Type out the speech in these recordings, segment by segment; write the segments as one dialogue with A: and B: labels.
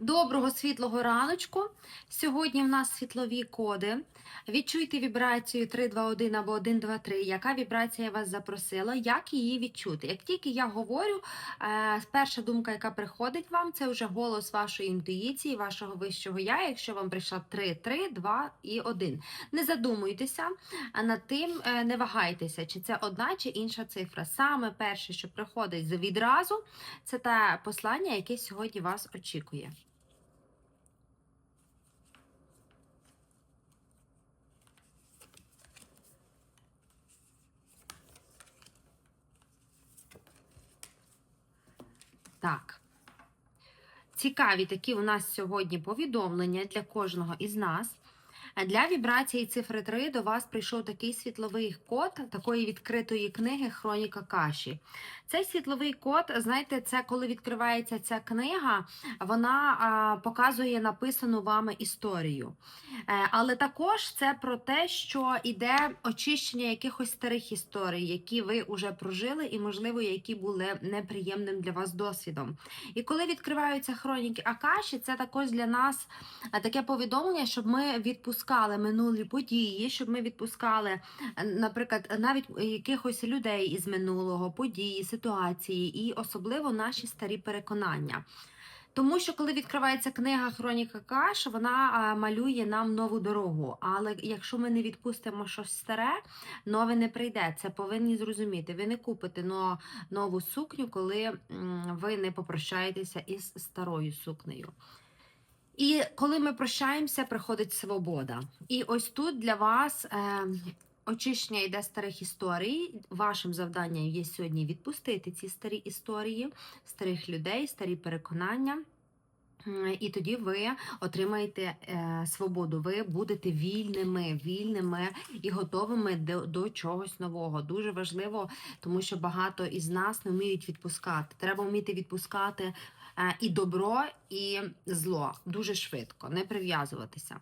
A: Доброго світлого раночку. Сьогодні в нас світлові коди. Відчуйте вібрацію 321 або 123. Яка вібрація вас запросила? Як її відчути? Як тільки я говорю, е, перша думка, яка приходить вам, це вже голос вашої інтуїції, вашого вищого я. Якщо вам прийшла 3, 3, 2 і 1. Не задумуйтеся над тим, е, не вагайтеся, чи це одна чи інша цифра. Саме перше, що приходить відразу, це те послання, яке сьогодні вас очікує. Так. Цікаві такі у нас сьогодні повідомлення для кожного із нас. Для вібрації цифри 3 до вас прийшов такий світловий код такої відкритої книги Хроніка Каші. Цей світловий код, знаєте, це коли відкривається ця книга, вона показує написану вами історію. Е, але також це про те, що іде очищення якихось старих історій, які ви вже прожили, і, можливо, які були неприємним для вас досвідом. І коли відкриваються хроніки Акаші, це також для нас таке повідомлення, щоб ми відпускали минулі події, щоб ми відпускали, наприклад, навіть якихось людей із минулого, події, ситуації, і особливо наші старі переконання. Тому що коли відкривається книга Хроніка Каш, вона малює нам нову дорогу. Але якщо ми не відпустимо щось старе, нове не прийде. Це повинні зрозуміти. Ви не купите но, нову сукню, коли ви не попрощаєтеся із старою сукнею. І коли ми прощаємося, приходить свобода. І ось тут для вас е, очищення йде старих історій. Вашим завданням є сьогодні відпустити ці старі історії, старих людей, старі переконання. І тоді ви отримаєте е, свободу. Ви будете вільними, вільними і готовими до, до чогось нового. Дуже важливо, тому що багато із нас не вміють відпускати. Треба вміти відпускати і добро, і зло дуже швидко, не прив'язуватися.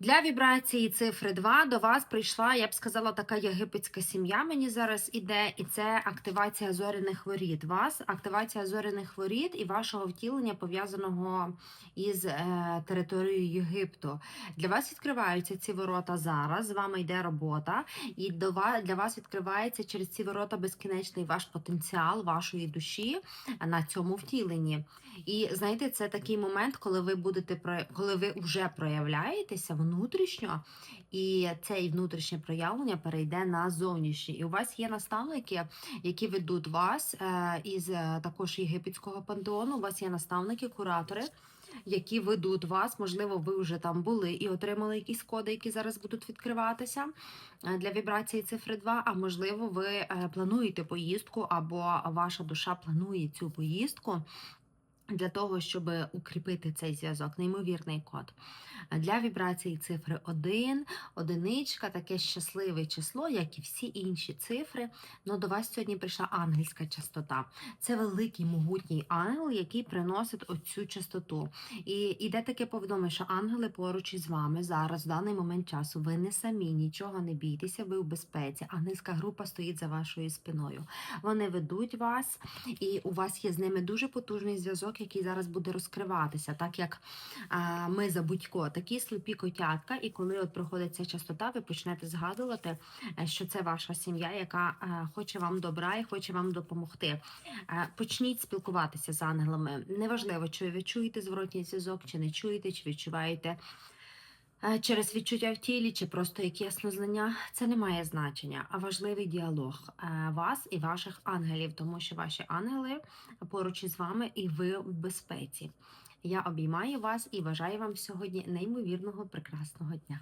A: Для вібрації цифри 2 до вас прийшла, я б сказала, така єгипетська сім'я. Мені зараз іде, і це активація зоряних воріт. Вас активація зоряних воріт і вашого втілення пов'язаного із е, територією Єгипту. Для вас відкриваються ці ворота зараз. З вами йде робота, і до вас для вас відкривається через ці ворота безкінечний ваш потенціал вашої душі на цьому втіленні. І знаєте, це такий момент, коли ви будете коли ви вже проявляєтеся внутрішньо, і це внутрішнє проявлення перейде на зовнішнє. І у вас є наставники, які ведуть вас е, із е, також єгипетського пантеону. У вас є наставники, куратори. Які ведуть вас, можливо, ви вже там були і отримали якісь коди, які зараз будуть відкриватися е, для вібрації цифри 2, а можливо, ви плануєте поїздку, або ваша душа планує цю поїздку для того, щоб укріпити цей зв'язок, неймовірний код. Для вібрації цифри 1, одиничка, таке щасливе число, як і всі інші цифри. Ну, до вас сьогодні прийшла ангельська частота. Це великий могутній ангел, який приносить оцю частоту. І іде таке повідомлення, що ангели поруч із вами зараз, в даний момент часу, ви не самі, нічого не бійтеся, ви в безпеці. Ангельська група стоїть за вашою спиною. Вони ведуть вас, і у вас є з ними дуже потужний зв'язок, який зараз буде розкриватися, так як а, ми за будько, такі сліпі котятка, і коли от проходить ця частота, ви почнете згадувати, е, що це ваша сім'я, яка а, хоче вам добра і хоче вам допомогти. А, Почніть спілкуватися з ангелами. Неважливо, чи ви чуєте зворотній зв'язок, чи не чуєте, чи відчуваєте. Е, Через відчуття в тілі чи просто як яснознання, це не має значення, а важливий діалог е, вас і ваших ангелів, тому що ваші ангели поруч із вами і ви в безпеці. Я обіймаю вас і бажаю вам сьогодні неймовірного прекрасного дня.